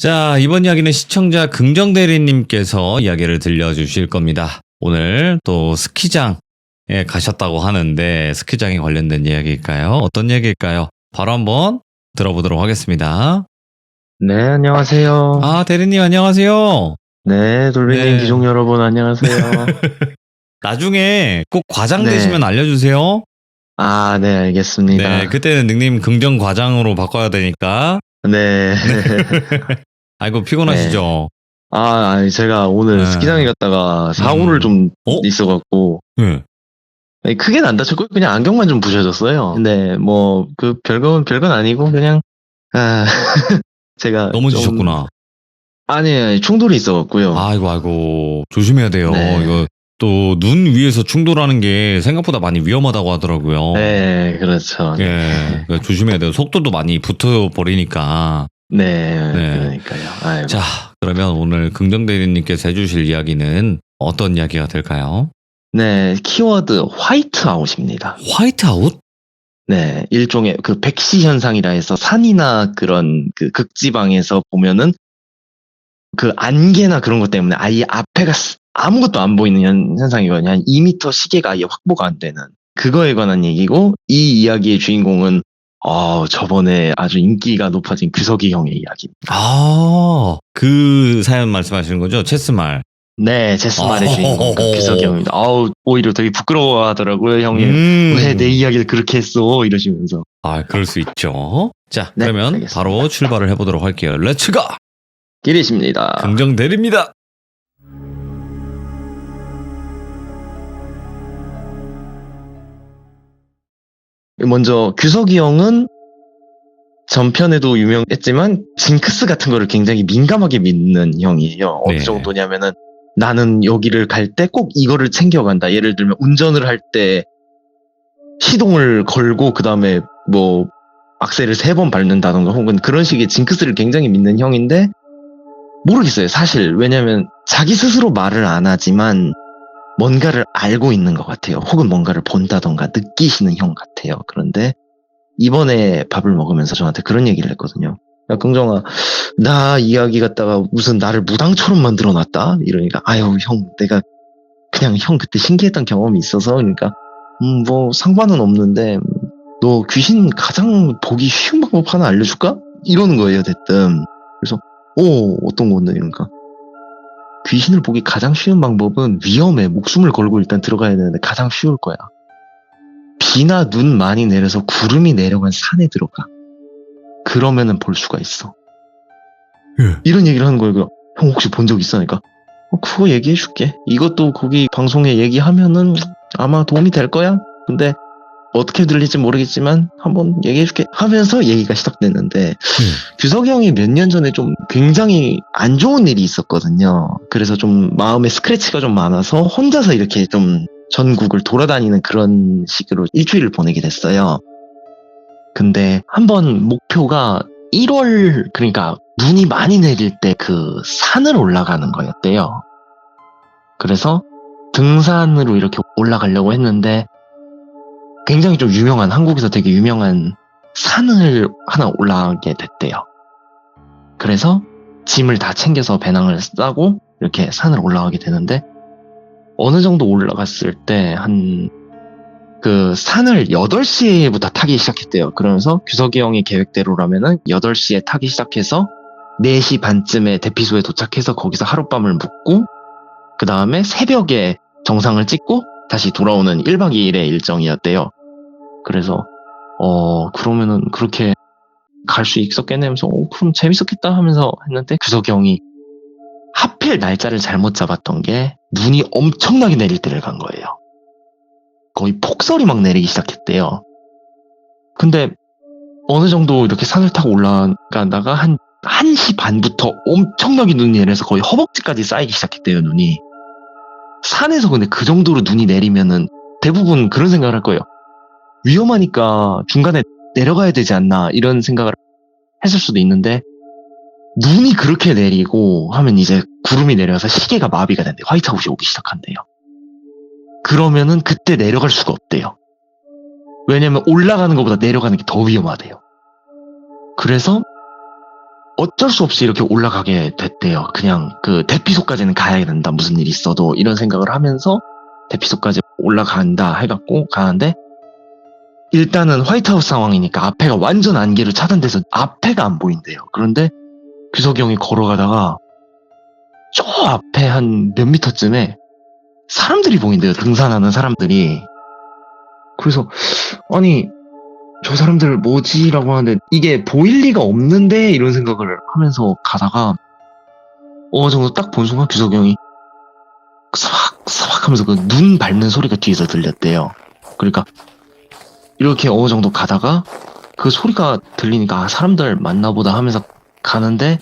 자, 이번 이야기는 시청자 긍정대리님께서 이야기를 들려주실 겁니다. 오늘 또 스키장에 가셨다고 하는데 스키장에 관련된 이야기일까요? 어떤 이야기일까요? 바로 한번 들어보도록 하겠습니다. 네, 안녕하세요. 아, 대리님 안녕하세요. 네, 돌비님 네. 기종 여러분 안녕하세요. 나중에 꼭 과장 네. 되시면 알려주세요. 아, 네, 알겠습니다. 네, 그때는 닉네임 긍정 과장으로 바꿔야 되니까. 네. 아이고, 피곤하시죠? 아, 아니, 제가 오늘 네. 스키장에 갔다가 사고를 음. 좀 어? 있어갖고, 네. 아니, 크게는 안 다쳤고, 그냥 안경만 좀 부셔졌어요. 근데 뭐, 그, 별건, 별건 아니고, 그냥, 아, 제가. 좀- 넘어지셨구나. 아니, 아니, 충돌이 있어갖고요. 아이고, 아이고. 조심해야 돼요. 네. 이거 또 눈 위에서 충돌하는 게 생각보다 많이 위험하다고 하더라고요. 네, 그렇죠. 예, 그러니까 조심해야 돼요. 속도도 많이 붙어 버리니까. 네, 네. 그러니까요. 아이고. 자, 그러면 오늘 긍정대리님께서 해주실 이야기는 어떤 이야기가 될까요? 네, 키워드 화이트아웃입니다. 화이트아웃? 네, 일종의 그 백시 현상이라 해서 산이나 그런 그 극지방에서 보면은 그 안개나 그런 것 때문에 아예 앞에가 스- 아무것도 안 보이는 현, 현상이거든요. 한 2m 시계가 아예 확보가 안 되는 그거에 관한 얘기고 이 이야기의 주인공은 어, 저번에 아주 인기가 높아진 규석이 형의 이야기입니다. 아, 그 사연 말씀하시는 거죠? 체스말. 네, 제스말의 어. 주인공 그 규석이 형입니다. 아우, 오히려 되게 부끄러워하더라고요, 형이. 음. 왜내 이야기를 그렇게 했어? 이러시면서. 아, 그럴 수 있죠. 자, 네, 그러면 알겠습니다. 바로 출발을 해보도록 할게요. 렛츠가! 기리십니다. 긍정대리입니다. 먼저 규석이 형은 전편에도 유명했지만 징크스 같은 거를 굉장히 민감하게 믿는 형이에요. 어느 네. 정도냐면은 나는 여기를 갈 때 꼭 이거를 챙겨간다. 예를 들면 운전을 할 때 시동을 걸고 그 다음에 뭐 악셀을 세 번 밟는다던가 혹은 그런 식의 징크스를 굉장히 믿는 형인데 모르겠어요. 사실 왜냐면 자기 스스로 말을 안 하지만 뭔가를 알고 있는 것 같아요. 혹은 뭔가를 본다던가 느끼시는 형 같아요. 그런데 이번에 밥을 먹으면서 저한테 그런 얘기를 했거든요. 야, 긍정아, 나 이야기 갖다가 무슨 나를 무당처럼 만들어 놨다? 이러니까, 아유, 형, 내가 그냥 형 그때 신기했던 경험이 있어서, 그러니까, 음, 뭐, 상관은 없는데, 음, 너 귀신 가장 보기 쉬운 방법 하나 알려줄까? 이러는 거예요, 대뜸. 그래서, 오, 어떤 건데? 이러니까, 귀신을 보기 가장 쉬운 방법은 위험해. 목숨을 걸고 일단 들어가야 되는데 가장 쉬울 거야. 비나 눈 많이 내려서 구름이 내려간 산에 들어가. 그러면은 볼 수가 있어. 예. 이런 얘기를 하는 거예요. 형 혹시 본 적 있어? 그러니까 어, 그거 얘기해 줄게. 이것도 거기 방송에 얘기하면은 아마 도움이 될 거야. 근데 어떻게 들릴지 모르겠지만 한번 얘기해 줄게 하면서 얘기가 시작됐는데 규석이 형이 몇 년 전에 좀 굉장히 안 좋은 일이 있었거든요. 그래서 좀 마음에 스크래치가 좀 많아서 혼자서 이렇게 좀 전국을 돌아다니는 그런 식으로 일주일을 보내게 됐어요. 근데 한번 목표가 1월, 그러니까 눈이 많이 내릴 때 그 산을 올라가는 거였대요. 그래서 등산으로 이렇게 올라가려고 했는데 굉장히 좀 유명한, 한국에서 되게 유명한 산을 하나 올라가게 됐대요. 그래서 짐을 다 챙겨서 배낭을 싸고 이렇게 산을 올라가게 되는데 어느 정도 올라갔을 때 한 그 산을 8시부터 타기 시작했대요. 그러면서 규석이 형의 계획대로라면은 8시에 타기 시작해서 4시 반쯤에 대피소에 도착해서 거기서 하룻밤을 묵고 그 다음에 새벽에 정상을 찍고 다시 돌아오는 1박 2일의 일정이었대요. 그래서 어 그러면은 그렇게 갈 수 있었겠네 하면서 어, 그럼 재밌었겠다 하면서 했는데 규석이 형이 하필 날짜를 잘못 잡았던 게 눈이 엄청나게 내릴 때를 간 거예요. 거의 폭설이 막 내리기 시작했대요. 근데 어느 정도 이렇게 산을 타고 올라가다가 한 1시 반부터 엄청나게 눈이 내려서 거의 허벅지까지 쌓이기 시작했대요, 눈이. 산에서 근데 그 정도로 눈이 내리면은 대부분 그런 생각을 할 거예요. 위험하니까 중간에 내려가야 되지 않나 이런 생각을 했을 수도 있는데 눈이 그렇게 내리고 하면 이제 구름이 내려서 시계가 마비가 된대 화이트아웃이 오기 시작한대요. 그러면은 그때 내려갈 수가 없대요. 왜냐면 올라가는 것보다 내려가는 게 더 위험하대요. 그래서 어쩔 수 없이 이렇게 올라가게 됐대요. 그냥 그 대피소까지는 가야 된다. 무슨 일이 있어도 이런 생각을 하면서 대피소까지 올라간다 해갖고 가는데 일단은 화이트하우스 상황이니까 앞에가 완전 안개로 차단돼서 앞에가 안 보인대요. 그런데 규석이 형이 걸어가다가 저 앞에 한 몇 미터쯤에 사람들이 보인대요. 등산하는 사람들이. 그래서 아니 저 사람들 뭐지 라고 하는데 이게 보일 리가 없는데 이런 생각을 하면서 가다가 어느 정도 딱 본 순간 규석이 형이 사박 사박 하면서 그 눈 밟는 소리가 뒤에서 들렸대요. 그러니까 이렇게 어느 정도 가다가 그 소리가 들리니까 아, 사람들 맞나보다 하면서 가는데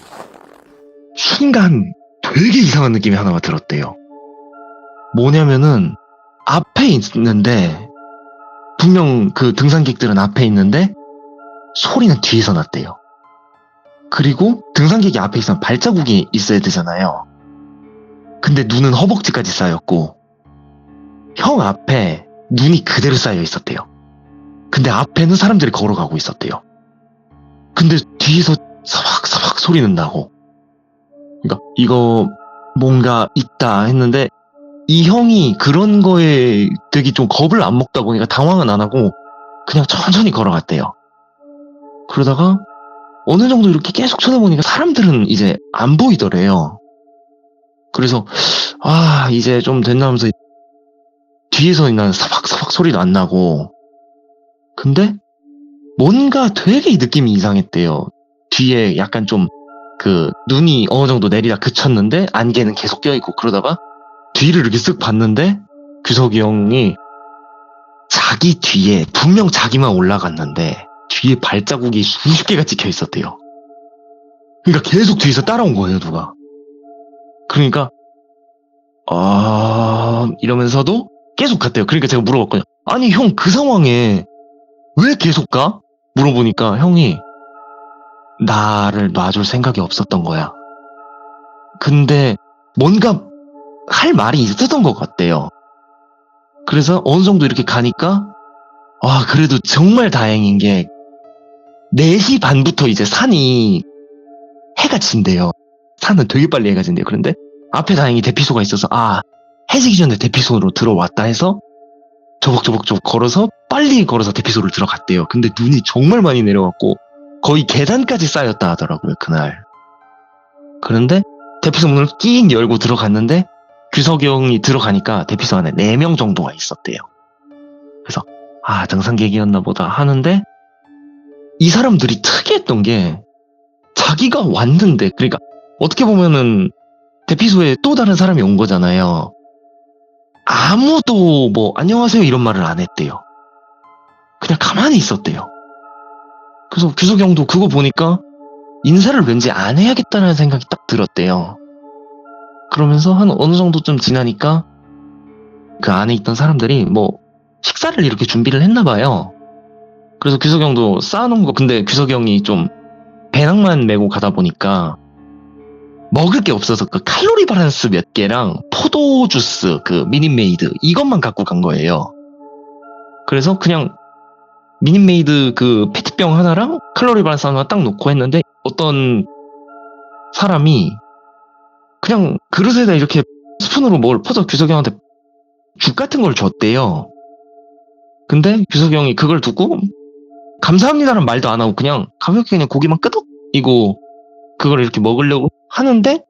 순간 되게 이상한 느낌이 하나가 들었대요. 뭐냐면은 앞에 있는데 분명 그 등산객들은 앞에 있는데 소리는 뒤에서 났대요. 그리고 등산객이 앞에 있으면 발자국이 있어야 되잖아요. 근데 눈은 허벅지까지 쌓였고 형 앞에 눈이 그대로 쌓여 있었대요. 근데 앞에는 사람들이 걸어가고 있었대요. 근데 뒤에서 사박사박 소리는 나고 그러니까 이거 뭔가 있다 했는데 이 형이 그런 거에 되게 좀 겁을 안 먹다 보니까 당황은 안 하고 그냥 천천히 걸어갔대요. 그러다가 어느 정도 이렇게 계속 쳐다보니까 사람들은 이제 안 보이더래요. 그래서 아 이제 좀 됐나 하면서 뒤에서 난 사박사박 소리도 안 나고 근데 뭔가 되게 느낌이 이상했대요. 뒤에 약간 좀 그 눈이 어느 정도 내리다 그쳤는데 안개는 계속 껴있고 그러다가 뒤를 이렇게 쓱 봤는데 규석이 형이 자기 뒤에 분명 자기만 올라갔는데 뒤에 발자국이 수십 개가 찍혀 있었대요. 그러니까 계속 뒤에서 따라온 거예요, 누가. 그러니까 아 이러면서도 계속 갔대요. 그러니까 제가 물어봤거든요. 아니 형 그 상황에 왜 계속 가? 물어보니까 형이 나를 놔줄 생각이 없었던 거야. 근데 뭔가 할 말이 있었던 것 같대요. 그래서 어느 정도 이렇게 가니까 아 그래도 정말 다행인 게 4시 반부터 이제 산이 해가 진대요. 산은 되게 빨리 해가 진대요. 그런데 앞에 다행히 대피소가 있어서 아 해지기 전에 대피소로 들어왔다 해서 저벅저벅저벅 걸어서 빨리 걸어서 대피소를 들어갔대요. 근데 눈이 정말 많이 내려왔고 거의 계단까지 쌓였다 하더라고요 그날. 그런데 대피소 문을 끼익 열고 들어갔는데 규석이 형이 들어가니까 대피소 안에 4명 정도가 있었대요. 그래서 아 등산객이었나 보다 하는데 이 사람들이 특이했던 게 자기가 왔는데 그러니까 어떻게 보면은 대피소에 또 다른 사람이 온 거잖아요. 아무도 뭐 안녕하세요 이런 말을 안 했대요. 그냥 가만히 있었대요. 그래서 규석이 형도 그거 보니까 인사를 왠지 안 해야겠다는 생각이 딱 들었대요. 그러면서 한 어느 정도쯤 지나니까 그 안에 있던 사람들이 뭐 식사를 이렇게 준비를 했나 봐요. 그래서 규석이 형도 쌓아놓은 거 근데 규석이 형이 좀 배낭만 메고 가다 보니까 먹을 게 없어서 그 칼로리 바란스 몇 개랑 포도 주스 그 미니메이드 이것만 갖고 간 거예요. 그래서 그냥 미니메이드 그 페트병 하나랑 칼로리 바란스 하나 딱 놓고 했는데 어떤 사람이 그냥 그릇에다 이렇게 스푼으로 뭘 퍼서 규석이 형한테 죽 같은 걸 줬대요. 근데 규석이 형이 그걸 두고 감사합니다라는 말도 안 하고 그냥 가볍게 그냥 고기만 끄덕이고 그걸 이렇게 먹으려고 하는데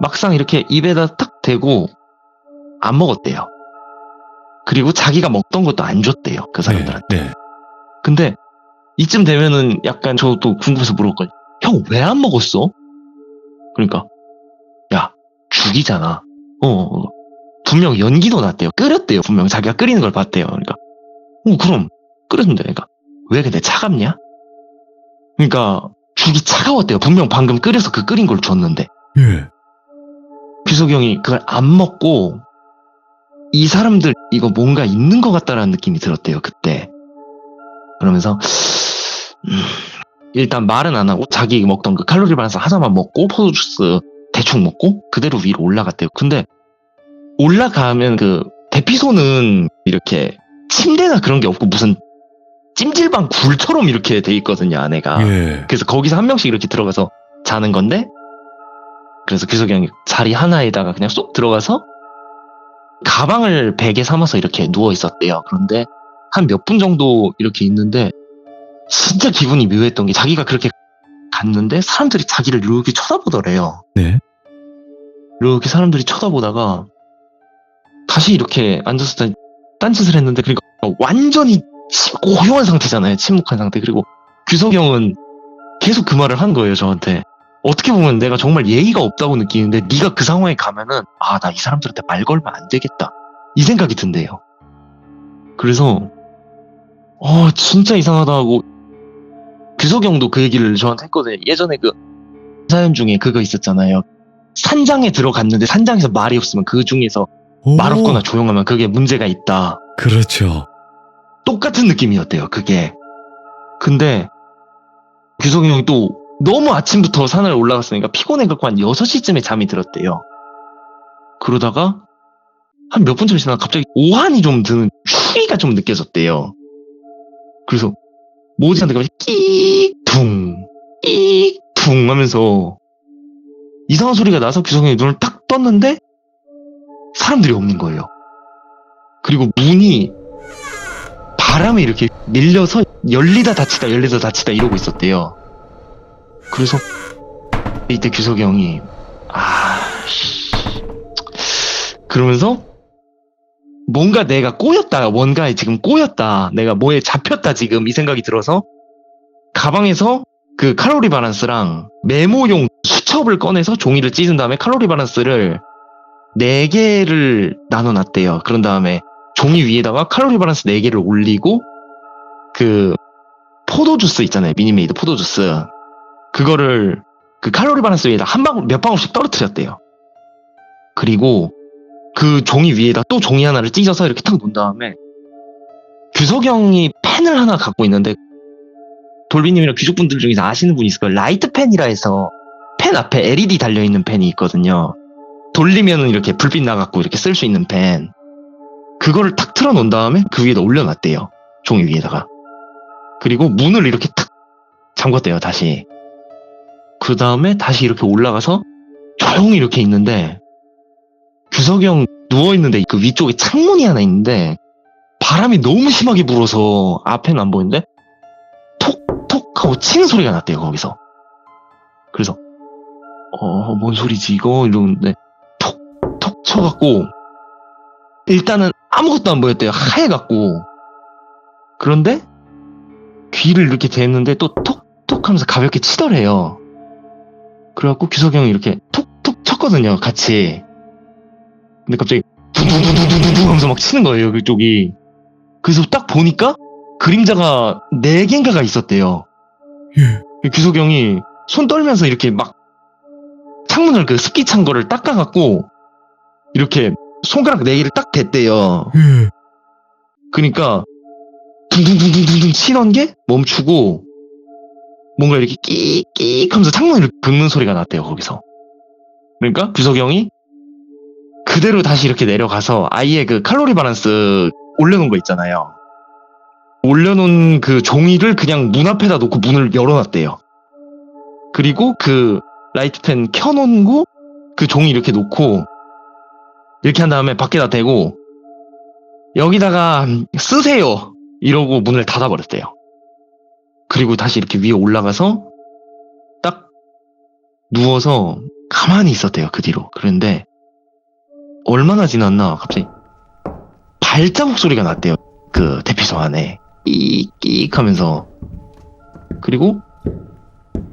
막상 이렇게 입에다 탁 대고 안 먹었대요. 그리고 자기가 먹던 것도 안 줬대요. 그 사람들한테. 네. 근데 이쯤 되면은 약간 저도 궁금해서 물어봤거든요. 형 왜 안 먹었어? 그러니까 야 죽이잖아. 어, 어. 분명 연기도 났대요. 끓였대요. 분명 자기가 끓이는 걸 봤대요. 그러니까 어 그럼 끓였는데 그러니까 왜 근데 차갑냐? 그러니까 죽이 차가웠대요. 분명 방금 끓여서 그 끓인 걸 줬는데 예. 규석이 형이 그걸 안 먹고 이 사람들 이거 뭔가 있는 것 같다라는 느낌이 들었대요 그때 그러면서 음, 일단 말은 안 하고 자기 먹던 그 칼로리 바란스 하나만 먹고 포도 주스 대충 먹고 그대로 위로 올라갔대요 근데 올라가면 그 대피소는 이렇게 침대나 그런 게 없고 무슨 찜질방 굴처럼 이렇게 돼 있거든요 안에가 예. 그래서 거기서 한 명씩 이렇게 들어가서 자는 건데 그래서 규석이 형이 자리 하나에다가 그냥 쏙 들어가서 가방을 베개 삼아서 이렇게 누워 있었대요. 그런데 한 몇 분 정도 이렇게 있는데 진짜 기분이 묘했던 게 자기가 그렇게 갔는데 사람들이 자기를 이렇게 쳐다보더래요. 네. 이렇게 사람들이 쳐다보다가 다시 이렇게 앉아서 딴- 딴짓을 했는데 그러니까 완전히 침- 고요한 상태잖아요. 침묵한 상태. 그리고 규석이 형은 계속 그 말을 한 거예요. 저한테. 어떻게 보면 내가 정말 예의가 없다고 느끼는데 네가 그 상황에 가면은 아 나 이 사람들한테 말 걸면 안 되겠다 이 생각이 든대요. 그래서 어 진짜 이상하다 하고 규석이 형도 그 얘기를 저한테 했거든요. 예전에 그 사연 중에 그거 있었잖아요. 산장에 들어갔는데 산장에서 말이 없으면 그 중에서 말 없거나 조용하면 그게 문제가 있다. 그렇죠. 똑같은 느낌이었대요, 그게. 근데, 규석이 형이 또 너무 아침부터 산을 올라갔으니까 피곤해갖고 한 6시쯤에 잠이 들었대요. 그러다가, 한 몇 분쯤 지나가 갑자기 오한이 좀 드는 추위가 좀 느껴졌대요. 그래서, 뭐지? 하는데 갑자기 끼익-둥, 끼익-둥 하면서, 이상한 소리가 나서 형이 눈을 딱 떴는데, 사람들이 없는 거예요. 그리고 문이 바람에 이렇게 밀려서 열리다 닫히다 열리다 닫히다 이러고 있었대요. 그래서 이때 규석이 형이 아 씨. 그러면서 뭔가 내가 꼬였다 뭔가에 지금 꼬였다 내가 뭐에 잡혔다 지금 이 생각이 들어서 가방에서 그 칼로리 바란스랑 메모용 수첩을 꺼내서 종이를 찢은 다음에 칼로리 바란스를 4개를 나눠 놨대요. 그런 다음에 종이 위에다가 칼로리 바란스 4개를 올리고 그 포도주스 있잖아요. 미니메이드 포도주스. 그거를 그 칼로리 바란스 위에다 한 방울 몇 방울씩 떨어뜨렸대요. 그리고 그 종이 위에다 또 종이 하나를 찢어서 이렇게 탁 놓은 다음에 규석이 형이 펜을 하나 갖고 있는데 돌비님이랑 귀족분들 중에서 아시는 분이 있을 거예요. 라이트 펜이라 해서 펜 앞에 LED 달려있는 펜이 있거든요. 돌리면은 이렇게 불빛 나갖고 이렇게 쓸 수 있는 펜. 그거를 탁 틀어놓은 다음에 그 위에다 올려놨대요. 종이 위에다가. 그리고 문을 이렇게 탁 잠궜대요, 다시. 그 다음에 다시 이렇게 올라가서 조용히 이렇게 있는데, 규석이 형 누워있는데 그 위쪽에 창문이 하나 있는데, 바람이 너무 심하게 불어서 앞에는 안 보이는데, 톡 톡 하고 치는 소리가 났대요, 거기서. 그래서, 어, 뭔 소리지, 이거? 이러는데, 톡, 톡 쳐갖고, 일단은 아무것도 안 보였대요. 하얘갖고. 그런데 귀를 이렇게 댔는데 또 톡톡 하면서 가볍게 치더래요. 그래갖고 규석이 형이 이렇게 톡톡 쳤거든요. 같이. 근데 갑자기 둥둥둥둥둥둥 하면서 막 치는 거예요. 그쪽이. 그래서 딱 보니까 그림자가 네 개인가가 있었대요. 규석이 형이 손 떨면서 이렇게 막 창문을 그 습기 찬 거를 닦아갖고 이렇게 손가락 네 개를 딱 댔대요. 그러니까 둥둥둥둥둥 치던 게 멈추고 뭔가 이렇게 끼익 하면서 창문을 긁는 소리가 났대요 거기서. 그러니까 규석이 형이 그대로 다시 이렇게 내려가서 아예 그 칼로리 바란스 올려놓은 거 있잖아요. 올려놓은 그 종이를 그냥 문 앞에다 놓고 문을 열어놨대요. 그리고 그 라이트펜 켜놓고 그 종이 이렇게 놓고 이렇게 한 다음에 밖에다 대고 여기다가 쓰세요 이러고 문을 닫아버렸대요. 그리고 다시 이렇게 위에 올라가서 딱 누워서 가만히 있었대요 그 뒤로. 그런데 얼마나 지났나 갑자기 발자국 소리가 났대요 그 대피소 안에 끼익 하면서 그리고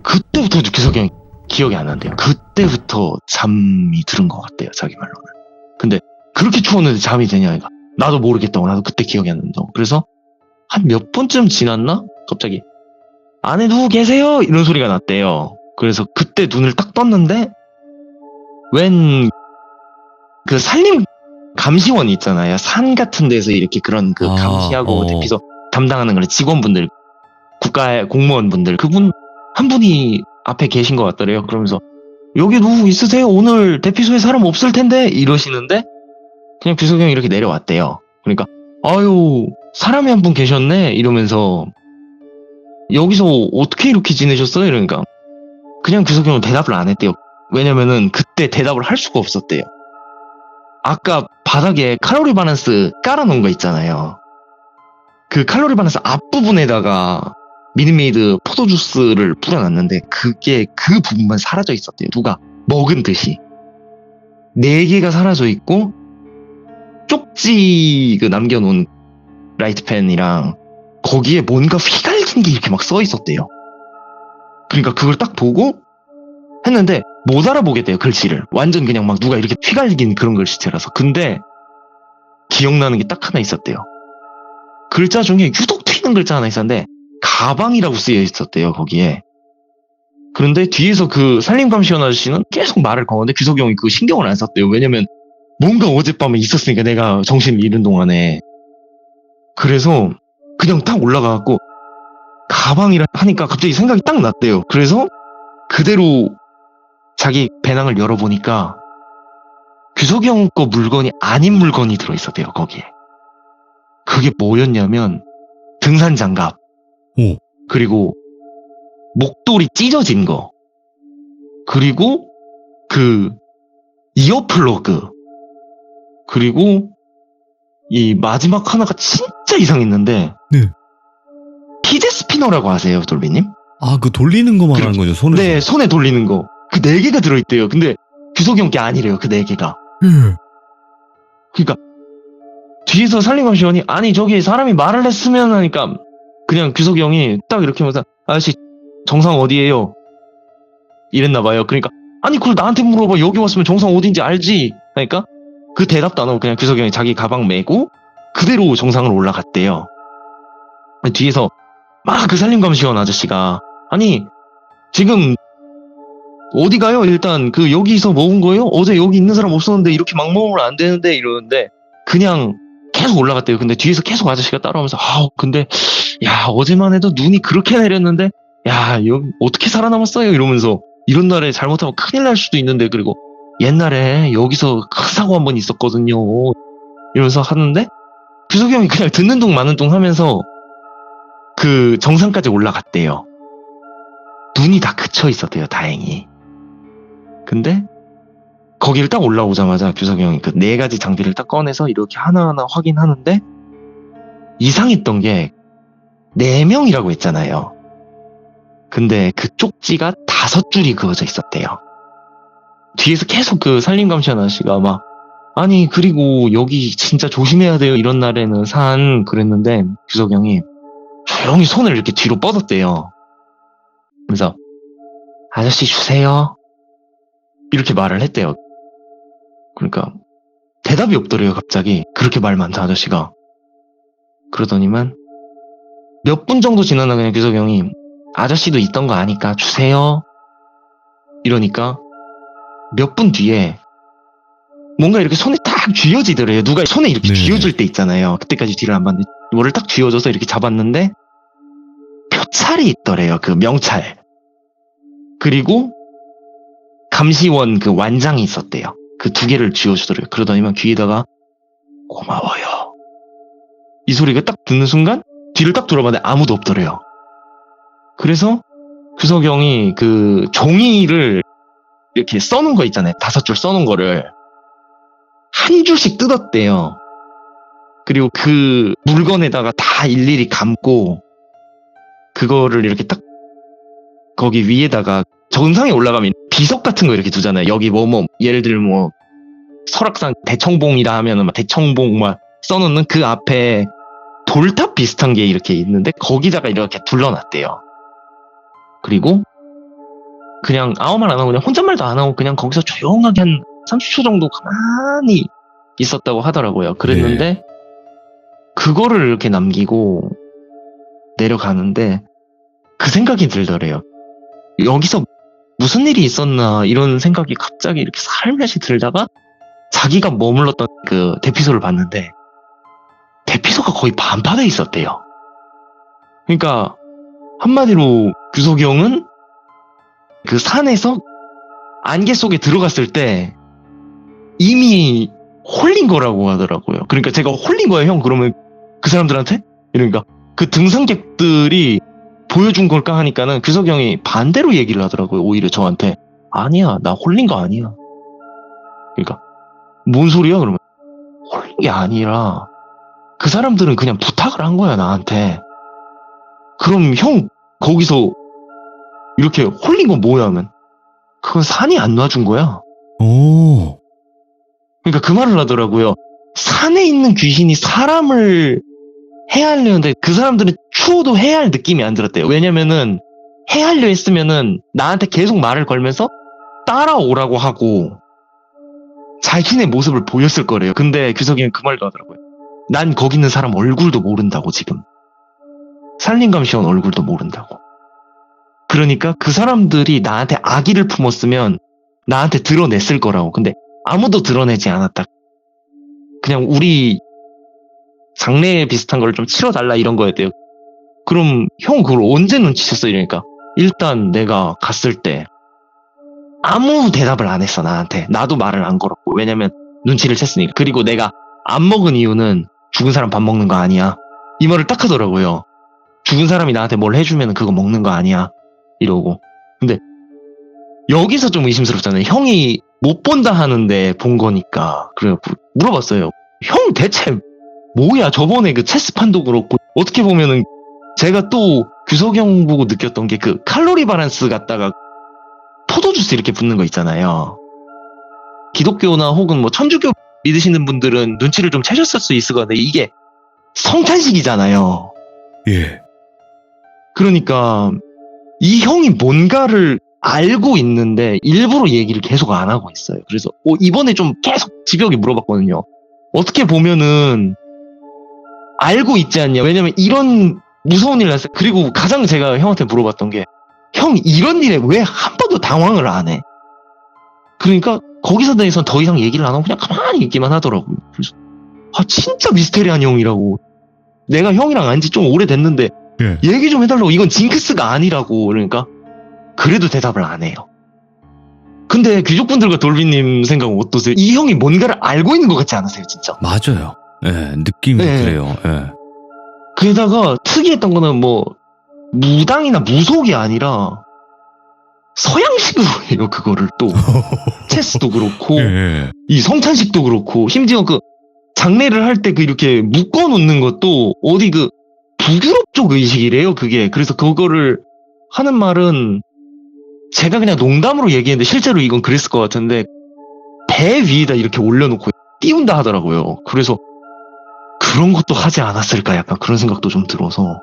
그때부터 규석이 형이 기억이 안 난대요. 그때부터 잠이 들은 것 같대요 자기 말로는. 근데 그렇게 추웠는데 잠이 되냐니까 나도 모르겠다고 나도 그때 기억이 안 난다고 그래서 한 몇 분쯤 지났나 갑자기 안에 누구 계세요 이런 소리가 났대요 그래서 그때 눈을 딱 떴는데 웬 그 산림 감시원 있잖아요 산 같은 데서 이렇게 그런 그 아, 감시하고 어. 대피소 담당하는 그런 직원분들 국가의 공무원분들 그분 한 분이 앞에 계신 것 같더래요 그러면서 여기 누구 있으세요? 오늘 대피소에 사람 없을 텐데 이러시는데 그냥 규석이 형이 이렇게 내려왔대요. 그러니까 아유 사람이 한 분 계셨네 이러면서 여기서 어떻게 이렇게 지내셨어요? 이러니까 그냥 규석이 형은 대답을 안 했대요. 왜냐면은 그때 대답을 할 수가 없었대요. 아까 바닥에 칼로리 바란스 깔아놓은 거 있잖아요. 그 칼로리 바란스 앞부분에다가 미니메이드 포도주스를 뿌려놨는데 그게 그 부분만 사라져 있었대요. 누가 먹은 듯이. 네 개가 사라져 있고 쪽지 그 남겨놓은 라이트펜이랑 거기에 뭔가 휘갈긴 게 이렇게 막 써 있었대요. 그러니까 그걸 딱 보고 했는데 못 알아보겠대요 글씨를. 완전 그냥 막 누가 이렇게 휘갈긴 그런 글씨체라서. 근데 기억나는 게 딱 하나 있었대요. 글자 중에 유독 튀는 글자 하나 있었는데 가방이라고 쓰여 있었대요 거기에. 그런데 뒤에서 그 산림감시원 아저씨는 계속 말을 거는데 규석이 형이 그 신경을 안 썼대요. 왜냐면 뭔가 어젯밤에 있었으니까 내가 정신을 잃은 동안에. 그래서 그냥 딱 올라가갖고 가방이라 하니까 갑자기 생각이 딱 났대요. 그래서 그대로 자기 배낭을 열어보니까 규석이 형 거 물건이 아닌 물건이 들어있었대요, 거기에. 그게 뭐였냐면 등산 장갑. 오. 그리고 목도리 찢어진 거. 그리고 그 이어플러그. 그리고 이 마지막 하나가 진짜 이상했는데 네. 피제 스피너라고 아세요, 돌비님? 아, 그 돌리는 거 말하는 거죠, 손을. 네, 손에 돌리는 거. 그 네 개가 들어있대요. 근데 규석이 형 게 아니래요, 그 네 개가. 예. 그러니까 뒤에서 살림감 시원이 아니 저기 사람이 말을 했으면 하니까 그냥 규석이 형이 딱 이렇게 하면서 아저씨 정상 어디에요? 이랬나 봐요. 그러니까 아니 그걸 나한테 물어봐 여기 왔으면 정상 어딘지 알지? 그러니까 그 대답도 안 하고 그냥 규석이 형이 자기 가방 메고 그대로 정상으로 올라갔대요. 뒤에서 막 그 살림감 시원 아저씨가 아니 지금 어디 가요? 일단 그 여기서 먹은 거예요? 어제 여기 있는 사람 없었는데 이렇게 막 먹으면 안 되는데 이러는데 그냥 계속 올라갔대요. 근데 뒤에서 계속 아저씨가 따라오면서 아 근데 야 어제만 해도 눈이 그렇게 내렸는데 야 여기 어떻게 살아남았어요? 이러면서 이런 날에 잘못하면 큰일 날 수도 있는데 그리고 옛날에 여기서 큰 사고 한 번 있었거든요. 이러면서 하는데 규석이 형이 그냥 듣는 둥 마는 둥 하면서 그 정상까지 올라갔대요. 눈이 다 그쳐 있었대요, 다행히. 근데 거기를 딱 올라오자마자 규석이 형이 그 네 가지 장비를 딱 꺼내서 이렇게 하나하나 확인하는데 이상했던 게 네 명이라고 했잖아요. 근데 그 쪽지가 다섯 줄이 그어져 있었대요. 뒤에서 계속 그 산림감시 아저씨가 막 아니 그리고 여기 진짜 조심해야 돼요 이런 날에는 산 그랬는데 규석이 형이 조용히 손을 이렇게 뒤로 뻗었대요. 그래서 아저씨 주세요. 이렇게 말을 했대요. 그러니까 대답이 없더래요 갑자기 그렇게 말 많다 아저씨가 그러더니만 몇 분 정도 지나나 그냥 규석이 형이 아저씨도 있던 거 아니까 주세요 이러니까 몇 분 뒤에 뭔가 이렇게 손에 딱 쥐어지더래요 누가 손에 이렇게 네. 쥐어줄 때 있잖아요 그때까지 뒤를 안 봤는데 뭐를 딱 쥐어줘서 이렇게 잡았는데 표찰이 있더래요 그 명찰 그리고 감시원 그 완장이 있었대요. 그 두 개를 쥐어주더래요. 그러더니만 귀에다가 고마워요. 이 소리가 딱 듣는 순간 뒤를 딱 돌아봤는데 아무도 없더래요. 그래서 규석이 형이 그 종이를 이렇게 써놓은 거 있잖아요. 다섯 줄 써놓은 거를 한 줄씩 뜯었대요. 그리고 그 물건에다가 다 일일이 감고 그거를 이렇게 딱 거기 위에다가 정상에 올라가면 비석 같은 거 이렇게 두잖아요. 여기 뭐 뭐 예를 들면 뭐 설악산 대청봉이라 하면은 막 대청봉 막 써놓는 그 앞에 돌탑 비슷한 게 이렇게 있는데 거기다가 이렇게 둘러놨대요. 그리고 그냥 아무 말 안 하고 그냥 혼잣말도 안 하고 그냥 거기서 조용하게 한 30초 정도 가만히 있었다고 하더라고요. 그랬는데 그거를 이렇게 남기고 내려가는데 그 생각이 들더래요. 여기서 무슨 일이 있었나 이런 생각이 갑자기 이렇게 살며시 들다가 자기가 머물렀던 그 대피소를 봤는데 대피소가 거의 반파돼 있었대요. 그러니까 한마디로 규석이 형은 그 산에서 안개 속에 들어갔을 때 이미 홀린 거라고 하더라고요. 그러니까 제가 홀린 거예요, 형. 그러면 그 사람들한테? 이러니까 그 등산객들이 보여준 걸까 하니까는 규석이 형이 반대로 얘기를 하더라고요. 오히려 저한테 아니야 나 홀린 거 아니야. 그러니까 뭔 소리야 그러면 홀린 게 아니라 그 사람들은 그냥 부탁을 한 거야 나한테. 그럼 형 거기서 이렇게 홀린 건 뭐야 하면 그건 산이 안 놔준 거야. 오. 그러니까 그 말을 하더라고요. 산에 있는 귀신이 사람을 해하려는데 그 사람들은 추워도 해할 느낌이 안 들었대요. 왜냐면은 해하려 했으면은 나한테 계속 말을 걸면서 따라오라고 하고 자신의 모습을 보였을 거래요. 근데 규석이는 그 말도 하더라고요. 난 거기 있는 사람 얼굴도 모른다고 지금. 살림감 시원 얼굴도 모른다고. 그러니까 그 사람들이 나한테 악의를 품었으면 나한테 드러냈을 거라고. 근데 아무도 드러내지 않았다. 그냥 우리 장례 비슷한 걸 좀 치러달라 이런 거였대요. 그럼 형 그걸 언제 눈치챘어 이러니까 일단 내가 갔을 때 아무 대답을 안 했어 나한테 나도 말을 안 걸었고 왜냐면 눈치를 챘으니까 그리고 내가 안 먹은 이유는 죽은 사람 밥 먹는 거 아니야. 이 말을 딱 하더라고요. 죽은 사람이 나한테 뭘 해주면 그거 먹는 거 아니야. 이러고. 근데 여기서 좀 의심스럽잖아요. 형이 못 본다 하는데 본 거니까. 그래 물어봤어요. 형 대체 뭐야? 저번에 그 체스판도 그렇고 어떻게 보면은 제가 또 규석이 형 보고 느꼈던 게 그 칼로리 바란스 갖다가 포도주스 이렇게 붓는 거 있잖아요. 기독교나 혹은 뭐 천주교 믿으시는 분들은 눈치를 좀 채셨을 수 있을 건데 이게 성탄식이잖아요 예. 그러니까 이 형이 뭔가를 알고 있는데 일부러 얘기를 계속 안 하고 있어요. 그래서 어, 이번에 좀 계속 집요하게 물어봤거든요. 어떻게 보면은 알고 있지 않냐? 왜냐면 이런 무서운 일 났어요. 그리고 가장 제가 형한테 물어봤던 게 형 이런 일에 왜 한 번도 당황을 안 해? 그러니까 거기서 대해서 더 이상 얘기를 안 하고 그냥 가만히 있기만 하더라고요. 그래서 아 진짜 미스테리한 형이라고. 내가 형이랑 안 지 좀 오래됐는데 예. 얘기 좀 해달라고 이건 징크스가 아니라고 그러니까 그래도 대답을 안 해요. 근데 귀족분들과 돌비님 생각은 어떠세요? 이 형이 뭔가를 알고 있는 것 같지 않으세요, 진짜? 맞아요. 예. 느낌이 네. 그래요. 예. 게다가 특이했던 거는 뭐 무당이나 무속이 아니라 서양식으로 해요, 그거를 또. 체스도 그렇고 예. 이 성찬식도 그렇고 심지어 그 장례를 할 때 그 이렇게 묶어 놓는 것도 어디 그 북유럽 쪽 의식이래요 그게 그래서 그거를 하는 말은 제가 그냥 농담으로 얘기했는데 실제로 이건 그랬을 것 같은데 배 위에다 이렇게 올려놓고 띄운다 하더라고요 그래서 그런 것도 하지 않았을까 약간 그런 생각도 좀 들어서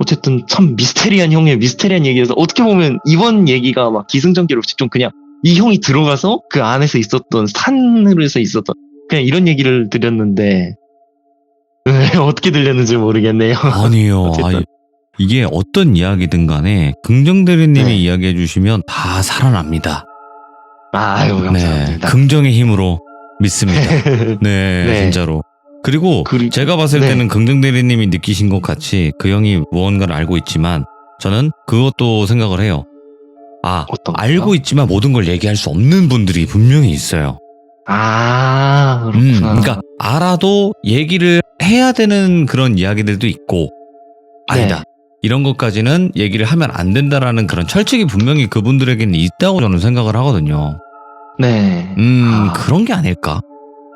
어쨌든 참 미스테리한 형의 미스테리한 얘기여서 어떻게 보면 이번 얘기가 막 기승전결 없이 좀 그냥 이 형이 들어가서 그 안에서 있었던 산으로서 있었던 그냥 이런 얘기를 드렸는데 네, 어떻게 들렸는지 모르겠네요. 아니요. 아니, 이게 어떤 이야기든 간에 긍정대리님이 네. 이야기해 주시면 다 살아납니다. 아유 네. 감사합니다. 긍정의 힘으로 믿습니다. 네, 네. 진짜로. 그리고 그리- 제가 봤을 네. 때는 긍정 대리님이 느끼신 것 같이 그 형이 무언가를 알고 있지만 저는 그것도 생각을 해요. 아? 알고 있지만 모든 걸 얘기할 수 없는 분들이 분명히 있어요. 아 음, 그렇구나. 그러니까 알아도 얘기를 해야 되는 그런 이야기들도 있고 아니다. 네. 이런 것까지는 얘기를 하면 안 된다라는 그런 철칙이 분명히 그분들에게는 있다고 저는 생각을 하거든요. 네. 음, 아. 그런 게 아닐까?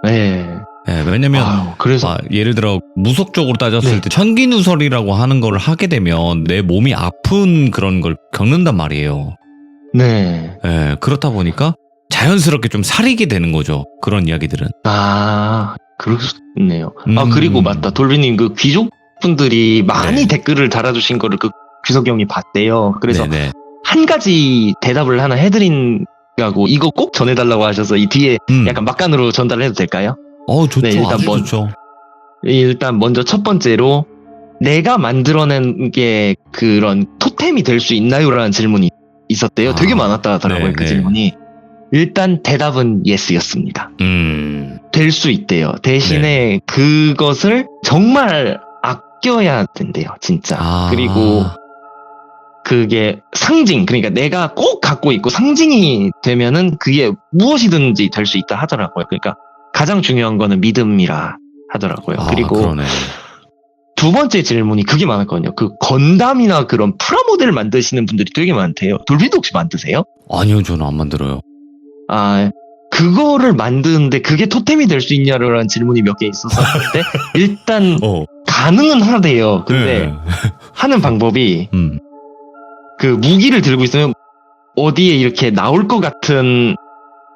네. 예, 왜냐면 아유, 그래서 아, 예를 들어 무속 적으로 따졌을 네. 때 천기 누설이라고 하는 걸 하게 되면 내 몸이 아픈 그런 걸 겪는단 말이에요. 네. 예, 그렇다 보니까 자연스럽게 좀 사리게 되는 거죠. 그런 이야기들은. 아 있네요. 아 음. 그리고 맞다 돌비님 그 귀족분들이 많이 네. 댓글을 달아주신 거를 그 귀석 형이 봤대요. 그래서 네네. 한 가지 대답을 하나 해드린다고 이거 꼭 전해달라고 하셔서 이 뒤에 음. 약간 막간으로 전달을 해도 될까요? 어, 좋죠. 네, 일단 아주 뭐- 좋죠. 일단 먼저 첫 번째로 내가 만들어낸 게 그런 토템이 될 수 있나요라는 질문이 있었대요. 아, 되게 많았다 하더라고요. 네, 그 네. 질문이. 일단 대답은 예스였습니다. 음. 될 수 있대요. 대신에 네. 그것을 정말 아껴야 된대요. 진짜. 아. 그리고 그게 상징, 그러니까 내가 꼭 갖고 있고 상징이 되면은 그게 무엇이든지 될 수 있다 하더라고요. 그러니까 가장 중요한 거는 믿음이라 하더라고요. 아, 그리고 그러네. 두 번째 질문이 그게 많았거든요. 그 건담이나 그런 프라모델 만드시는 분들이 되게 많대요. 돌비도 혹시 만드세요? 아니요, 저는 안 만들어요. 아, 그거를 만드는데 그게 토템이 될 수 있냐라는 질문이 몇 개 있었었는데 일단 어. 가능은 하대요. 근데 네. 하는 방법이 음. 그 무기를 들고 있으면 어디에 이렇게 나올 것 같은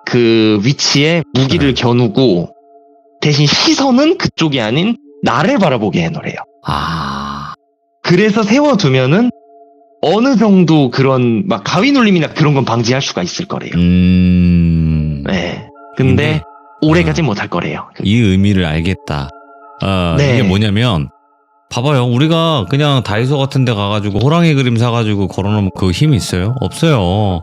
그 위치에 무기를 겨누고 대신 시선은 그쪽이 아닌 나를 바라보게 해놓으래요. 아. 그래서 세워두면은 어느 정도 그런 막 가위 눌림이나 그런 건 방지할 수가 있을 거래요. 음. 네. 근데 오래가지 못할 거래요. 이 의미를 알겠다. 아, 네. 이게 뭐냐면, 봐봐요. 우리가 그냥 다이소 같은 데 가가지고 호랑이 그림 사가지고 걸어놓으면 그 힘이 있어요? 없어요.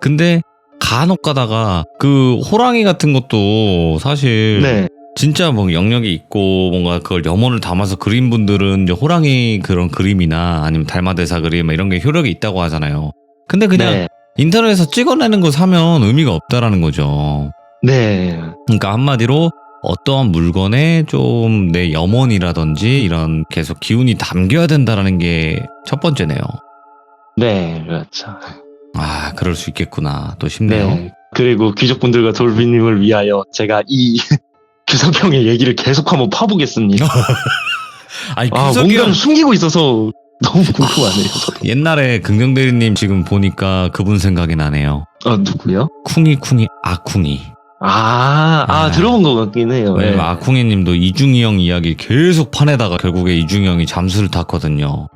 근데 간혹 가다가 그 호랑이 같은 것도 사실 네. 진짜 뭐 영역이 있고 뭔가 그걸 염원을 담아서 그린 분들은 이제 호랑이 그런 그림이나 아니면 달마대사 그림 이런 게 효력이 있다고 하잖아요. 근데 그냥 네. 인터넷에서 찍어내는 거 사면 의미가 없다라는 거죠. 네. 그러니까 한마디로 어떠한 물건에 좀 내 염원이라든지 이런 계속 기운이 담겨야 된다라는 게 첫 번째네요. 네. 그렇죠. 아, 그럴 수 있겠구나. 또 싶네요. 네. 그리고 귀족분들과 돌비님을 위하여 제가 이 규석 형의 얘기를 계속 한번 파보겠습니다. 아니, 아, 규석이 형 뭔가를 숨기고 있어서 너무 궁금하네요. 저도. 옛날에 긍정대리님 지금 보니까 그분 생각이 나네요. 아, 누구요? 쿵이쿵이 아쿵이. 아, 아, 아. 들어본 것 같긴 해요. 왜냐면 네. 아쿵이님도 이중이 형 이야기 계속 파내다가 결국에 이중이 형이 잠수를 탔거든요.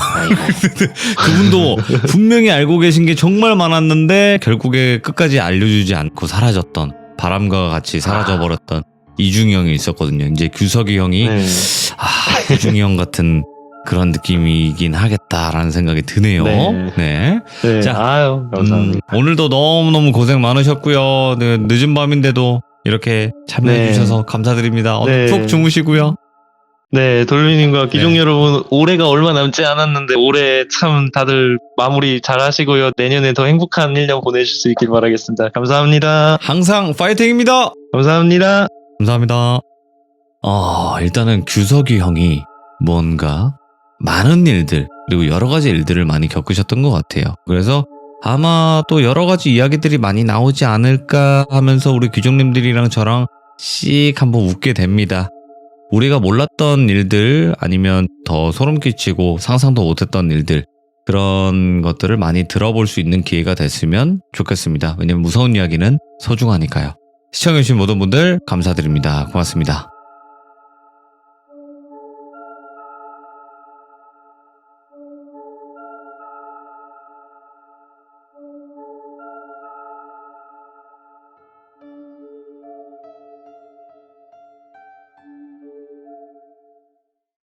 아이고. 그분도 분명히 알고 계신 게 정말 많았는데 결국에 끝까지 알려주지 않고 사라졌던 바람과 같이 사라져버렸던 이중이 형이 있었거든요. 이제 규석이 형이 네. 아 이중이 형 같은 그런 느낌이긴 하겠다라는 생각이 드네요. 네. 네. 네. 자, 아유, 감사합니다. 음, 오늘도 너무너무 고생 많으셨고요. 네, 늦은 밤인데도 이렇게 참여해주셔서 감사드립니다. 어, 네. 푹 주무시고요. 네, 돌비님과 귀족 네. 여러분, 올해가 얼마 남지 않았는데, 올해 참 다들 마무리 잘 하시고요. 내년에 더 행복한 1년 보내실 수 있길 바라겠습니다. 감사합니다. 항상 파이팅입니다. 감사합니다. 감사합니다. 어, 일단은 규석이 형이 뭔가 많은 일들, 그리고 여러 가지 일들을 많이 겪으셨던 것 같아요. 그래서 아마 또 여러 가지 이야기들이 많이 나오지 않을까 하면서 우리 귀족님들이랑 저랑 씩 한번 웃게 됩니다. 우리가 몰랐던 일들 아니면 더 소름 끼치고 상상도 못했던 일들 그런 것들을 많이 들어볼 수 있는 기회가 됐으면 좋겠습니다. 왜냐면 무서운 이야기는 소중하니까요. 시청해주신 모든 분들 감사드립니다. 고맙습니다.